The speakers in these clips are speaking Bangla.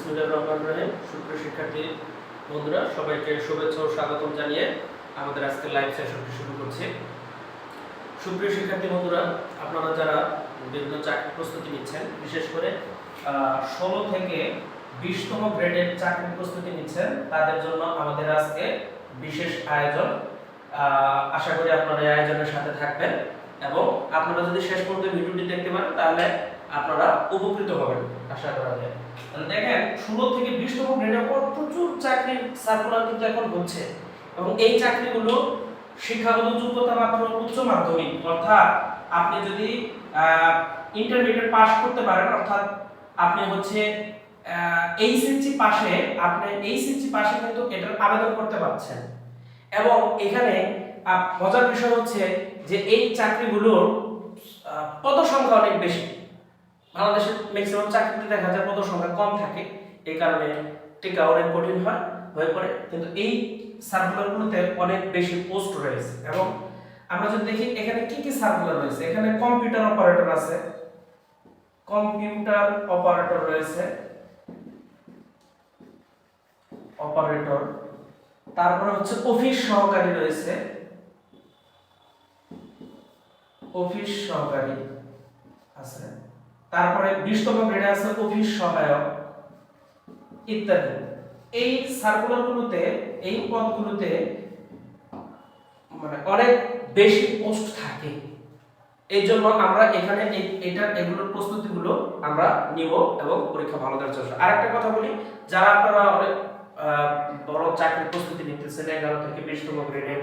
বিসমুল্লাহ রহমান রহিম। সুপ্রিয় শিক্ষার্থী, বন্ধুরা, সবাইকে শুভেচ্ছা ও স্বাগতম জানিয়ে আমাদের আজকের লাইভ সেশনটি শুরু করছি। সুপ্রিয় শিক্ষার্থী, বন্ধুরা, আপনারা যারা বিভিন্ন চাকরির প্রস্তুতি নিচ্ছেন, বিশেষ করে ষোলো থেকে বিশতম গ্রেডের চাকরির প্রস্তুতি নিচ্ছেন, তাদের জন্য আমাদের আজকে বিশেষ আয়োজন। আশা করি আপনারা আয়োজনের সাথে থাকবেন। এবং আপনারা যদি শেষ পর্যন্ত ভিডিওটি দেখতে পারেন, তাহলে আপনারা উপকৃত হবেন, আশা করা যায়। দেখেন, ষোলো থেকে বিশতম গ্রেডের পর প্রচুর চাকরির সার্কুলার কিন্তু এখন হচ্ছে। এবং এই চাকরিগুলো শিক্ষাগত যোগ্যতা মাত্র উচ্চ মাধ্যমিক। অর্থাৎ আপনি যদি ইন্টারমিডিয়েট পাস করতে পারেন, অর্থাৎ আপনি হচ্ছে এইচএসসি পাশে আপনি এইচএসসি পাশে কিন্তু এটার আবেদন করতে পারছেন। এবং এখানে মজার বিষয় হচ্ছে যে এই চাকরিগুলোর পদ সংখ্যা অনেক বেশি। বাংলাদেশের ম্যাক্সিমাম চাকরিতে দেখা যায় পদ সংখ্যা কম থাকে। এই কারণে টিকা অনেক কঠিন হয়, হয়ে পড়ে। কিন্তু এই সার্কুলারগুলোতে অনেক বেশি পোস্ট রয়েছে এবং আমরা যদি দেখি এখানে কি কি সার্কুলার রয়েছে, এখানে কম্পিউটার অপারেটর আছে। কম্পিউটার অপারেটর রয়েছে। অপারেটর তারপরে হচ্ছে অফিস সহকারী রয়েছে। অফিস সহকারী আছে। তারপরে বিশতম গ্রেডে আছে অফিস সহায়ক, ইত্যাদি। এই সার্কুলারগুলোতে এই পদগুলোতে মানে অনেক বেশি পোস্ট থাকে। এই জন্য আমরা এখানে এটা এগুলোর প্রস্তুতিগুলো আমরা নিব এবং পরীক্ষা ভালো দেওয়ার চেষ্টা আরেকটা কথা বলি, যারা আপনারা অনেক বড় চাকরির প্রস্তুতি নিতেছেন, এগারো থেকে বিশতম গ্রেডের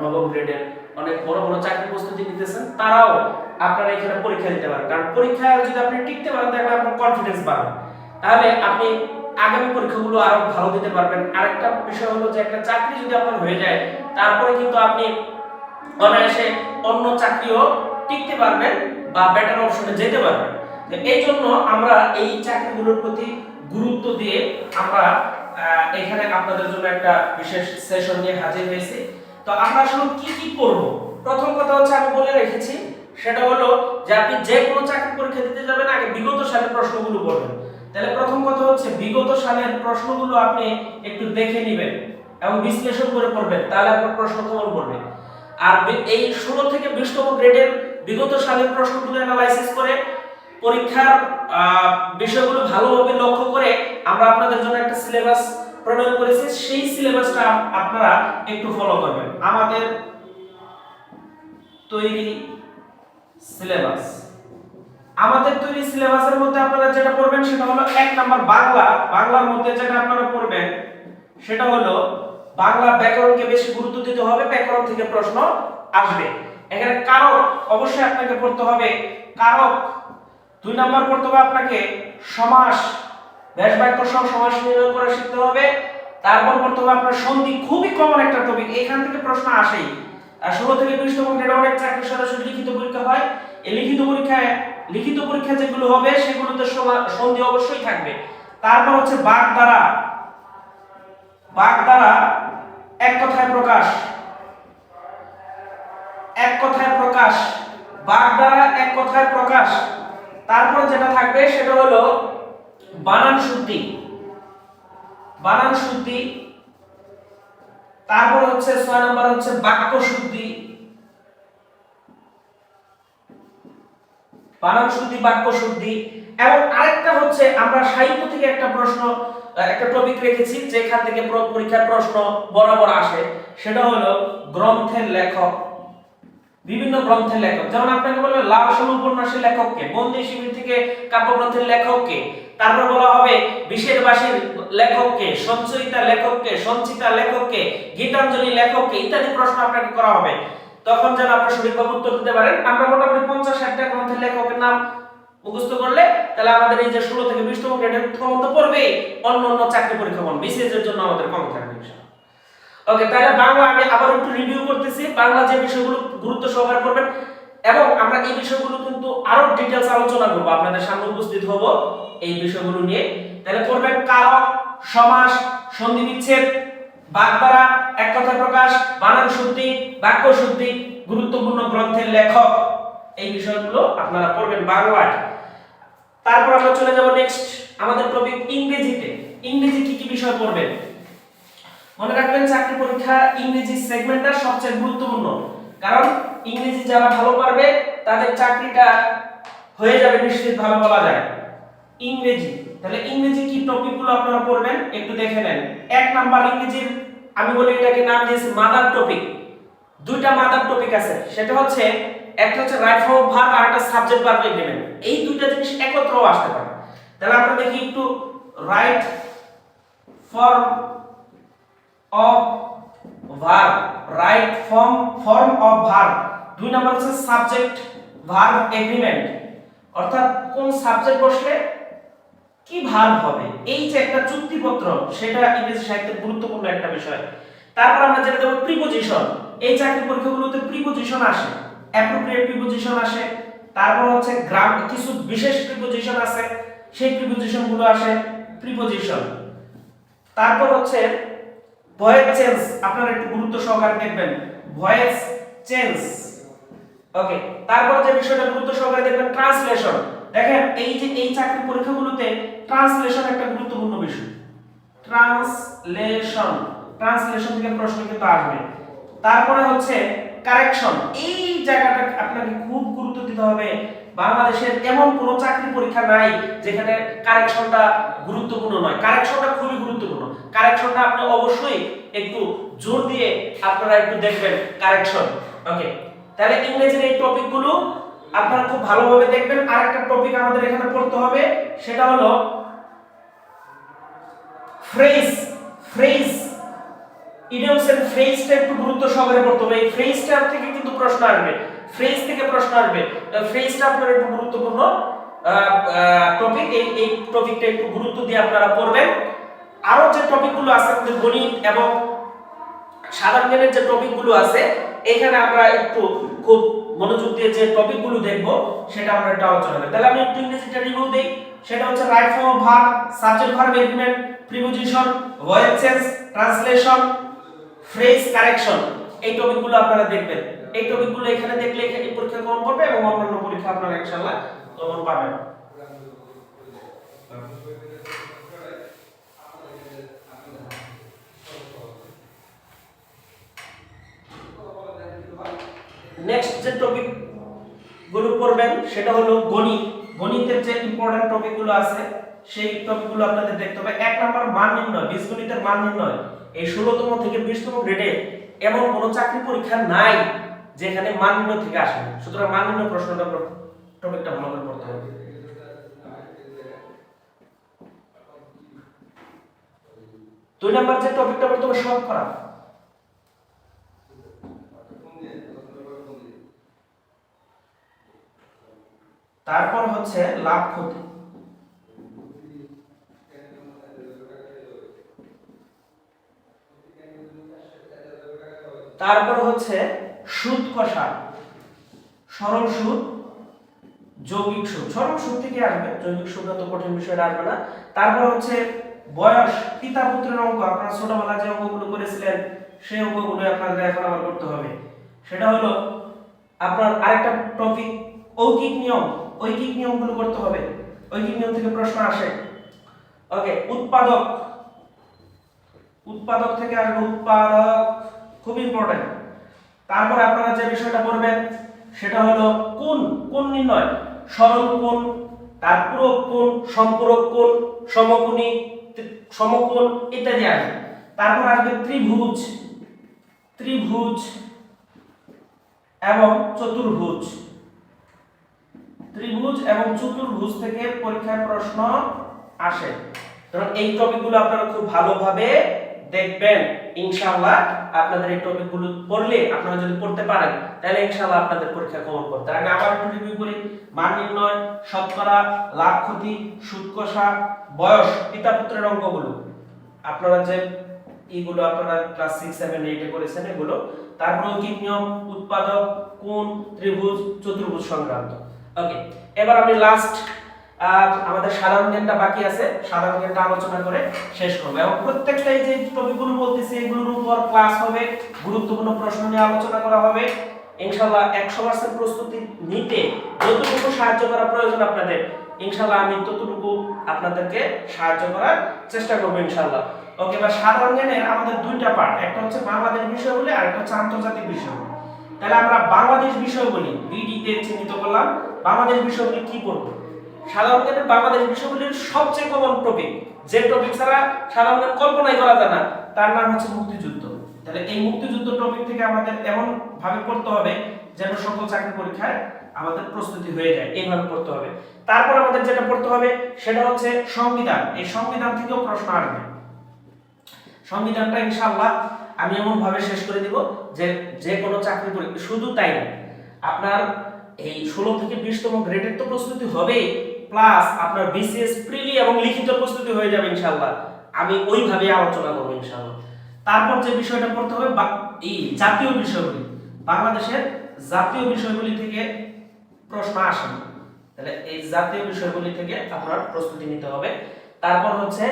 নবম গ্রেডের অনেক বড় বড় চাকরির প্রস্তুতি নিতেছেন, তারাও আপনারা এখানে পরীক্ষা দিতে পারেন। কারণ পরীক্ষায় যদি আপনি টিকতে পারেন, তাহলে আপনার কনফিডেন্স বাড়বে। তাহলে আপনি আগামী পরীক্ষাগুলো আরও ভালো দিতে পারবেন। আরেকটা বিষয় হলো যে, একটা চাকরি যদি আপনার হয়ে যায়, তারপরে কিন্তু আপনি অনায়াসে অন্য চাকরিও টিকতে পারবেন বা বেটার অপশনে যেতে পারবেন। এই জন্য আমরা এই চাকরিগুলোর প্রতি গুরুত্ব দিয়ে আমরা এখানে আপনাদের জন্য একটা বিশেষ সেশন নিয়ে হাজির হয়েছি। তো আমরা আসলে কি কি করব? প্রথম কথা হচ্ছে আমি বলে রেখেছি, সেটা হলো যে আপনি যে কোনো চাকরি পরীক্ষা দিতে যাবেন, আগে বিগত সালের প্রশ্নগুলো পড়বেন তাহলে প্রথম কথা হচ্ছে বিগত সালের প্রশ্নগুলো আপনি একটু দেখে নেবেন এবং বিশ্লেষণ করে পড়বেন, তাহলে আপনার প্রশ্ন কমন পড়বে। আর এই ষোলো থেকে বিশতম গ্রেডের বিগত সালের প্রশ্নগুলো অ্যানালাইসিস করে পরীক্ষার বিষয়গুলো ভালোভাবে লক্ষ্য করে আমরা আপনাদের জন্য একটা সিলেবাস প্রণয়ন করেছি, সেই সিলেবাসটা আপনারা একটু ফলো করবেন। আমাদের তৈরি সিলেবাস আমাদের তৈরি সিলেবাসের মধ্যে আপনারা যেটা পড়বেন সেটা হলো এক নাম্বার বাংলা। বাংলার মধ্যে যেটা আপনারা পড়বেন, সেটা হলো বাংলা ব্যাকরণকে বেশি গুরুত্ব দিতে হবে, ব্যাকরণ থেকে প্রশ্ন আসবে। এখানে কারক অবশ্যই আপনাকে পড়তে হবে। কারক দুই নাম্বার পড়তে হবে আপনাকে সমাস ব্যাস বাক্য সহ সমাস নির্ণয় করে শিখতে হবে। তারপর পড়তে হবে আপনার সন্ধি। খুবই কমন একটা টপিক এখান থেকে প্রশ্ন আসেই। আর ষোলো থেকে বিশতম গ্রেডে অনেক চাকরির সরাসরি লিখিত পরীক্ষা হয়। এই লিখিত পরীক্ষায়, লিখিত পরীক্ষা যেগুলো হবে, সেগুলোতে সন্ধি অবশ্যই থাকবে। তারপর হচ্ছে বাক দ্বারা। বাক দ্বারা এক কথায় প্রকাশ। এক কথায় প্রকাশ। বাক দ্বারা এক কথায় প্রকাশ। তারপর যেটা থাকবে সেটা হলো বানান শুদ্ধি বানান শুদ্ধি তারপর হচ্ছে ছয় নম্বর হচ্ছে বাক্য শুদ্ধি বানান শুদ্ধি বাক্য শুদ্ধি এবং আরেকটা হচ্ছে আমরা সাহিত্য থেকে একটা প্রশ্ন, একটা টপিক রেখেছি, যেখান থেকে পরীক্ষার প্রশ্ন বরাবর আসে, সেটা হলো গ্রন্থের লেখক। বিভিন্ন গ্রন্থের লেখক। যেমন আপনাকে বলবে, লাল সালু উপন্যাসের লেখককে, বন্দি শিবির থেকে কাব্যগ্রন্থের লেখককে। তারপর বলা হবে বিশের বাসীর লেখককে, সঞ্চয়িতা লেখককে, সঞ্চিতা লেখককে, গীতাঞ্জলি লেখককে ইত্যাদি প্রশ্ন আপনাকে করা হবে। তখন যেন আপনি সঠিকভাবে উত্তর দিতে পারেন, আমরা মোটামুটি পঞ্চাশ ষাটটা গ্রন্থের লেখকের নাম মুখস্থ করলে, তাহলে আমাদের এই যে ষোলো থেকে বিশতম গ্রেডের কমন তো অন্য অন্য চাকরি পরীক্ষা কম এর জন্য আমাদের কম থাকবে। ওকে তাহলে বাংলা আমি আবার একটু রিভিউ করতেছি। বাংলা যে বিষয়গুলো গুরুত্ব সহকারে পড়বেন, এবং আমরা এই বিষয়গুলো কিন্তু আরও ডিটেলস আলোচনা করব। আপনাদের সামনে উপস্থিত হব এই বিষয়গুলো নিয়ে। তাহলে পড়বেন কারক সমাস, সন্ধি বিচ্ছেদ বাগধারা এক কথা প্রকাশ, বানান শুদ্ধি, বাক্য শুদ্ধি, গুরুত্বপূর্ণ গ্রন্থের লেখক, এই বিষয়গুলো আপনারা পড়বেন বাংলায়। তারপর আমরা চলে যাব নেক্সট আমাদের টপিক ইংরেজিতে। ইংরেজি কি কি বিষয় পড়বেন? মনে রাখবেন চাকরি পরীক্ষা ইংরেজি সেগমেন্টটা সবচেয়ে গুরুত্বপূর্ণ। কারণ ইংরেজি যারা ভালো পারবে, তাদের চাকরিটা হয়ে যাবে নিশ্চিত নিশ্চিতভাবে বলা যায়। ইংরেজি, তাহলে ইংরেজি কি টপিকগুলো আপনারা পড়বেন? একটু দেখে নেন। এক নাম্বার ইংরেজির, আমি বলি এটাকে নাম দিয়েছি মাদার টপিক। দুইটা মাদার টপিক আছে। সেটা হচ্ছে, একটা হচ্ছে রাইট ফর্ম ভার্ব আর একটা সাবজেক্ট ভার্ব এগ্রিমেন্ট। এই দুইটা জিনিস একত্রও আসতে পারে। তাহলে আমরা দেখি একটু, right form of verb right form form of verb দুই নম্বর হচ্ছে সাবজেক্ট ভার্ব এগ্রিমেন্ট অর্থাৎ কোন সাবজেক্ট বসলে কি ভার্ব হবে? এই যে একটা চুক্তিপত্র, সেটা ইংরেজি সাহিত্যের গুরুত্বপূর্ণ একটা বিষয়। তারপর আমরা যেটা দেবো প্রিপোজিশন এই চাকরি পরীক্ষাগুলোতে প্রিপোজিশন আসে অ্যাপ্রোপ্রিয়েট প্রিপোজিশন আসে, তারপর হচ্ছে গ্রাম কিছু বিশেষ প্রিপোজিশন আছে সেই প্রিপোজিশনগুলো আসে প্রিপোজিশন তারপর হচ্ছে ভয়েস চেঞ্জ, আপনারা একটু গুরুত্ব সহকারে দেখবেন। Voice change. ওকে, তারপর যে বিষয়টা গুরুত্ব সহকারে দেখবেন, ট্রান্সলেশন। দেখেন, এই যে এই চাকরি পরীক্ষাগুলোতে ট্রান্সলেশন একটা গুরুত্বপূর্ণ বিষয়। ট্রান্সলেশন। ট্রান্সলেশন থেকে প্রশ্ন কিন্তু আসবে। তারপরে হচ্ছে কারেকশন। এই জায়গাটা আপনাকে খুব গুরুত্ব দিতে হবে। বাংলাদেশের এমন কোনো চাকরি পরীক্ষা নাই যেখানে কারেকশনটা গুরুত্বপূর্ণ নয়। কারেকশনটা খুবই গুরুত্বপূর্ণ। কারেকশনটা আপনি অবশ্যই একটু জোর দিয়ে আপনারা একটু দেখবেন কারেকশন। ওকে, তাহলে ইংরেজির এই টপিকগুলো আপনারা খুব ভালোভাবে দেখবেন। আরেকটা টপিক আমাদের এখানে পড়তে হবে, সেটা হলো ফ্রেজ ফ্রেজ ইডিয়মস এন্ড ফ্রেজটা একটু গুরুত্ব সহকারে পড়তে হবে। এই ফ্রেজটা থেকে কিন্তু প্রশ্ন আসবে। ফ্রেজ থেকে প্রশ্ন আসবে। ফ্রেজটা আপনার একটু গুরুত্বপূর্ণ। টপিক এই এই টপিকটা একটু গুরুত্ব দিয়ে আপনারা পড়বেন। আরও যে টপিকগুলো আছে আমাদের গণিত এবং সাধারণ জ্ঞানের যে টপিকগুলো আছে, এখানে আমরা একটু খুব মনোযোগ দিয়ে যে টপিকগুলো দেখব, সেটা আমরা একটু আলোচনা করি তাহলে আমি একটু ইংরেজিটা রিভিউ দেই। সেটা হচ্ছে right form of verb subject verb agreement preposition voice change translation phrase correction এই টপিকগুলো আপনারা দেখবেন। এই টপিকগুলো এখানে দেখলে এখানে পরীক্ষা কমন পড়বে এবং অন্যান্য পরীক্ষা আপনারা ইনশাআল্লাহ কমন পাবেন। নেক্সট যে টপিকগুলো পড়বেন, সেটা হলো গণিত। গণিতের যে ইম্পর্টেন্ট টপিকগুলো আছে, সেই টপিকগুলো আপনাদের দেখতে হবে। এক নাম্বার মান নির্ণয়, বীজগণিতের মান নির্ণয়। এই ষোলোতম থেকে বিশতম গ্রেডে এমন কোনো চাকরি পরীক্ষা নাই। যেখানে মান নির্ণয় থেকে আসে সুতরাং মান নির্ণয় প্রশ্নটা টপিকটা ভালো করে পড়তে হবে। দুই নাম্বার যে টপিকটা পড়তে হবে শতকরা তারপর হচ্ছে লাভ ক্ষতি। তারপর হচ্ছে সুদ কষা সরল সুদ, যৌগিক সুদ। সরল সুদ থেকে আসবে, যৌগিক সুদ তো কঠিন বিষয় আসবে না। তারপর হচ্ছে বয়স পিতা পুত্রের অঙ্ক। আপনারা ছোটবেলায় যে অঙ্কগুলো করেছিলেন, সেই অঙ্কগুলো আপনাদের এখন আবার করতে হবে। সেটা হলো, আপনার আরেকটা টপিক ঐকিক নিয়ম। ঐকিক নিয়মগুলো করতে হবে। ঐকিক নিয়ম থেকে প্রশ্ন আসে। ওকে উৎপাদক। উৎপাদক থেকে আসবে উৎপাদক। খুব ইম্পর্টেন্ট তারপর আপনারা যে বিষয়টা পড়বেন সেটা হলো কোন কোন নির্ণয়? সরল কোণ, তার পূরক কোণ, সম্পূরক কোণ, সমকোণী সমকোণ ইত্যাদি আসবে। তারপর আসবে ত্রিভুজ ত্রিভুজ এবং চতুর্ভুজ। ত্রিভুজ এবং চতুর্ভুজ থেকে পরীক্ষার প্রশ্ন আসে। কারণ এই টপিকগুলো আপনারা খুব ভালোভাবে দেখবেন। ইনশাআল্লাহ আপনাদের এই টপিকগুলো পড়লে আপনারা যদি পড়তে পারেন, তাহলে ইনশাআল্লাহ আপনাদের পরীক্ষা কমন করতে তার আগে আবার একটু রিভিউ করি। মান নির্ণয়, শতকরা, লাভ ক্ষতি, সুদ কষা, বয়স, পিতা পুত্রের অঙ্কগুলো। আপনারা যে এইগুলো আপনারা ক্লাস সিক্স সেভেন এইটে করেছেন, এগুলো তারপর ঐকিক নিয়ম, উৎপাদক, কোণ, ত্রিভুজ, চতুর্ভুজ সংক্রান্ত। ওকে এবার আমি লাস্ট আমাদের সাধারণ জ্ঞানটা বাকি আছে, সাধারণ জ্ঞানটা আলোচনা করে শেষ করব। এবং প্রত্যেকটা এই যে টপিকগুলো বলতেছি, এগুলোর উপর ক্লাস হবে, গুরুত্বপূর্ণ প্রশ্ন নিয়ে আলোচনা করা হবে। ইনশাল্লাহ একশো পার্সেন্ট প্রস্তুতি নিতে যতটুকু সাহায্য করা প্রয়োজন আপনাদের ইনশাল্লাহ আমি ততটুকু আপনাদেরকে সাহায্য করার চেষ্টা করব ইনশাল্লাহ ওকে, এবার সাধারণ জ্ঞানের আমাদের দুইটা পার্ট একটা হচ্ছে বাংলাদেশ বিষয়গুলি আর একটা হচ্ছে আন্তর্জাতিক বিষয় তাহলে আমরা বাংলাদেশ বিষয়গুলি বিডিতে চিহ্নিত করলাম। বাংলাদেশ বিষয় বিষয়গুলি কি পড়ব সাধারণ জ্ঞানের বাংলাদেশ বিষয়গুলির সবচেয়ে কমন টপিক যে টপিক ছাড়া সাধারণ জ্ঞান কল্পনাই করা যায় না, তার নাম হচ্ছে মুক্তিযুদ্ধ। তাহলে এই মুক্তিযুদ্ধ টপিক থেকে আমাদের এমন ভাবে পড়তে হবে যেন সকল চাকরি পরীক্ষায় আমাদের প্রস্তুতি হয়ে যায়। এইভাবে পড়তে হবে। তারপর আমাদের যেটা পড়তে হবে, সেটা হচ্ছে সংবিধান। এই সংবিধান থেকেও প্রশ্ন আসবে। সংবিধানটা ইনশাআল্লাহ আমি এমন ভাবে শেষ করে দিব যে যে কোনো চাকরি পরীক্ষা শুধু তাই না, আপনার এই ষোলো থেকে বিশতম গ্রেডের তো প্রস্তুতি হবে প্লাস আপনার বিসিএস প্রিলি এবং লিখিত প্রস্তুতি হয়ে যাবে ইনশাআল্লাহ। আমি ওইভাবে আলোচনা করব ইনশাআল্লাহ। তারপর যে বিষয়টা পড়তে হবে এই জাতীয় বিষয়গুলি। বাংলাদেশের জাতীয় বিষয়গুলি থেকে প্রশ্ন আসে তাহলে এই জাতীয় বিষয়গুলি থেকে আপনার প্রস্তুতি নিতে হবে। তারপর হচ্ছে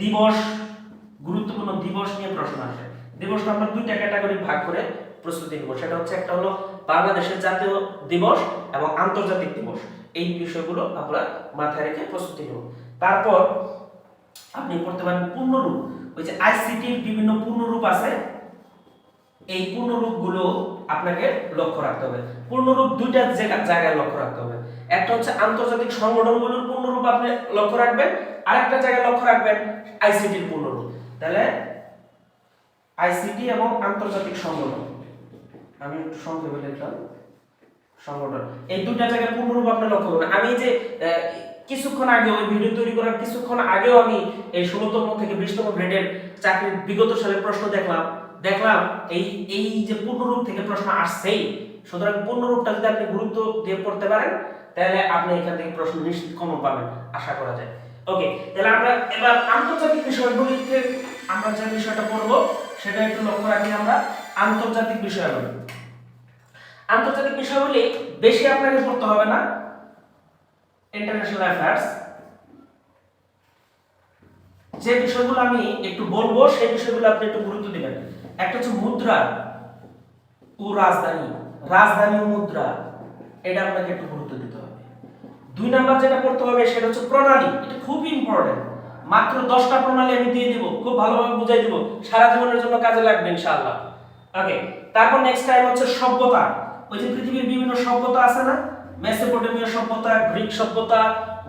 দিবস, গুরুত্বপূর্ণ দিবস নিয়ে প্রশ্ন আসে। দিবসটা আমরা দুইটা ক্যাটাগরি ভাগ করে প্রস্তুতি নিব। সেটা হচ্ছে একটা হলো বাংলাদেশের জাতীয় দিবস এবং আন্তর্জাতিক দিবস। এই বিষয়গুলো আমরা মাথায় রেখে প্রস্তুতি নেব। তারপর আপনি করতে পারেন পূর্ণরূপ। ওই যে আইসিটির বিভিন্ন পূর্ণরূপ আছে, এই পূর্ণরূপগুলো আপনাকে লক্ষ্য রাখতে হবে। পূর্ণরূপ দুইটা জায়গা- জায়গায় লক্ষ্য রাখতে হবে। একটা হচ্ছে আন্তর্জাতিক সংগঠনগুলোর পূর্ণরূপ আপনি লক্ষ্য রাখবেন, আরেকটা জায়গায় লক্ষ্য রাখবেন আইসিটির পূর্ণরূপ। তাহলে আইসিটি এবং আন্তর্জাতিক সংগঠন। আমি একটু সংক্ষেপে লিখলাম। সংগঠন। এই দুইটা জায়গায় পূর্ণরূপ আপনি লক্ষ্য করবেন আমি যে কিছুক্ষণ আগে ওই ভিডিও তৈরি করার কিছুক্ষণ আগেও আমি এই ষোলোতম থেকে বিশতম গ্রেডের চাকরির বিগত সালের প্রশ্ন দেখলাম। দেখলাম এই এই যে পূর্ণরূপ থেকে প্রশ্ন আসছেই। সুতরাং পূর্ণরূপটা যদি আপনি গুরুত্ব দিয়ে পড়তে পারেন, তাহলে আপনি এখান থেকে প্রশ্ন নিশ্চিত কমন পাবেন, আশা করা যায়। ওকে, তাহলে আমরা এবার আন্তর্জাতিক বিষয়গুলিতে আমরা যে বিষয়টা পড়ব, সেটা একটু লক্ষ্য রাখি আমরা। আন্তর্জাতিক বিষয়গুলি আন্তর্জাতিক বিষয়গুলি বেশি আপনাকে পড়তে হবে না। ইন্টারন্যাশনাল অ্যাফেয়ার্স যে বিষয়গুলো আমি একটু বলব, সেই বিষয়গুলো আপনি একটু গুরুত্ব দিবেন। একটা হচ্ছে মুদ্রা ও রাজধানী। রাজধানী ও মুদ্রা, এটা আপনাকে একটু গুরুত্ব দিতে হবে। দুই নাম্বার যেটা করতে হবে, সেটা হচ্ছে প্রণালী। এটা খুব ইম্পর্টেন্ট মাত্র দশটা প্রণালী আমি দিয়ে দিব, খুব ভালোভাবে বুঝাই দিব। সারা জীবনের জন্য কাজে লাগবে, ইনশাআল্লাহ। ওকে তারপর নেক্সট টাইম হচ্ছে সভ্যতা। ওই যে পৃথিবীর বিভিন্ন সভ্যতা আছে না? মেসোপটেমীয় সভ্যতা, গ্রিক সভ্যতা,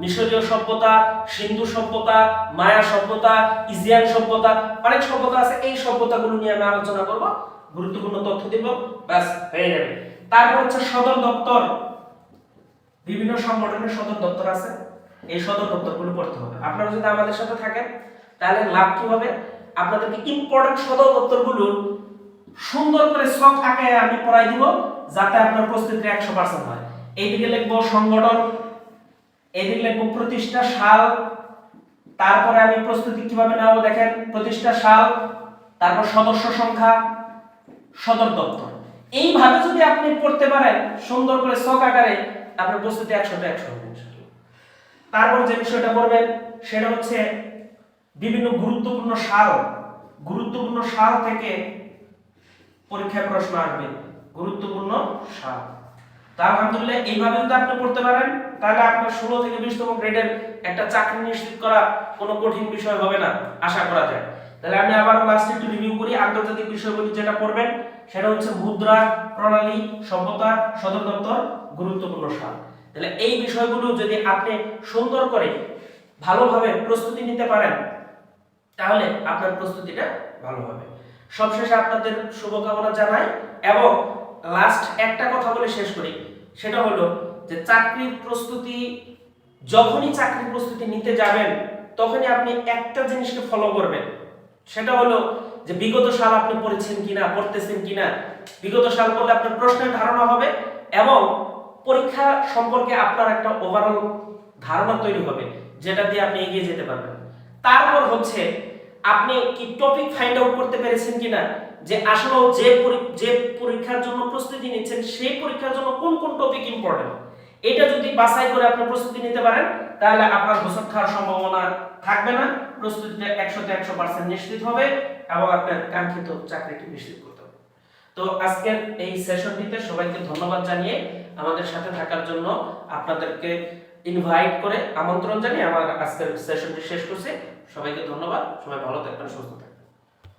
মিশরীয় সভ্যতা, সিন্ধু সভ্যতা, মায়া সভ্যতা, ইজিয়ান সভ্যতা, অনেক সভ্যতা আছে। এই সভ্যতাগুলো নিয়ে আমি আলোচনা করব। গুরুত্বপূর্ণ তথ্য দিব। ব্যাস, হয়ে যাবে তারপর হচ্ছে সদর দপ্তর। বিভিন্ন সংগঠনের সদর দপ্তর আছে। এই সদর দপ্তরগুলো পড়তে হবে। আপনারা যদি আমাদের সাথে থাকেন, তাহলে লাভ কি হবে? আপনাদেরকে ইম্পর্টেন্ট সদর দপ্তরগুলো সুন্দর করে শখ আঁকায় আমি পড়াই দিব যাতে আপনার প্রস্তুতি একশো পার্সেন্ট হয়। এইদিকে লিখব সংগঠন, এইদিকে লিখব প্রতিষ্ঠা সাল, তারপরে আমি প্রস্তুতি কীভাবে নেওয়াবো দেখেন, প্রতিষ্ঠা সাল, তারপর সদস্য সংখ্যা, সদর দপ্তর। এইভাবে যদি আপনি পড়তে পারেন, সুন্দর করে শখ আকারে আপনার প্রস্তুতি একশোটা একশো। তারপর যে বিষয়টা করবেন, সেটা হচ্ছে বিভিন্ন গুরুত্বপূর্ণ সাল গুরুত্বপূর্ণ সাল থেকে পরীক্ষায় প্রশ্ন আসবে। গুরুত্বপূর্ণ সাল তা আলহামদুলিল্লাহ, এইভাবে যদি আপনি পড়তে পারেন, তাহলে আপনার ষোলো থেকে বিশতম গ্রেডের একটা চাকরি নিশ্চিত করা কোনো কঠিন বিষয় হবে না, আশা করা যায়। তাহলে আমি আবার লাস্টে একটু রিভিউ করি, আন্তর্জাতিক বিষয়গুলি যেটা পড়বেন, সেটা হচ্ছে মুদ্রা, প্রণালী, সভ্যতা, সদর দপ্তর, গুরুত্বপূর্ণ সাল তাহলে এই বিষয়গুলো যদি আপনি সুন্দর করে ভালোভাবে প্রস্তুতি নিতে পারেন, তাহলে আপনার প্রস্তুতিটা ভালো হবে। সবশেষে আপনাদের শুভকামনা জানাই এবং লাস্ট একটা কথা বলে শেষ করি। সেটা হলো যে চাকরির প্রস্তুতি, যখনই চাকরির প্রস্তুতি নিতে যাবেন, তখনই আপনি একটা জিনিসকে ফলো করবেন। সেটা হলো যে বিগত সাল আপনি পড়েছেন কিনা, পড়তেছেন কিনা, বিগত সাল পড়লে আপনার প্রশ্নের ধারণা হবে এবং পরীক্ষা সম্পর্কে আপনার একটা ওভারঅল ধারণা তৈরি হবে, যেটা দিয়ে আপনি এগিয়ে যেতে পারবেন। তারপর হচ্ছে আপনি কি টপিক ফাইন্ড আউট করতে পেরেছেন কিনা? যে আসলে যে যে পরীক্ষার জন্য প্রস্তুতি নিচ্ছেন, সেই পরীক্ষার জন্য কোন কোন টপিক ইম্পর্টেন্ট এটা যদি বাছাই করে আপনি প্রস্তুতি নিতে পারেন, তাহলে আপনার হোসট খাওয়ার সম্ভাবনা থাকবে না। প্রস্তুতিটা একশোতে একশো পার্সেন্ট নিশ্চিত হবে এবং আপনার কাঙ্ক্ষিত চাকরিটি নিশ্চিত করতে হবে। তো আজকের এই সেশনটিতে সবাইকে ধন্যবাদ জানিয়ে আমাদের সাথে থাকার জন্য আপনাদেরকে ইনভাইট করে আমন্ত্রণ জানিয়ে আমার আজকের সেশনটি শেষ করছি। সবাইকে ধন্যবাদ। সবাই ভালো থাকবেন, সুস্থ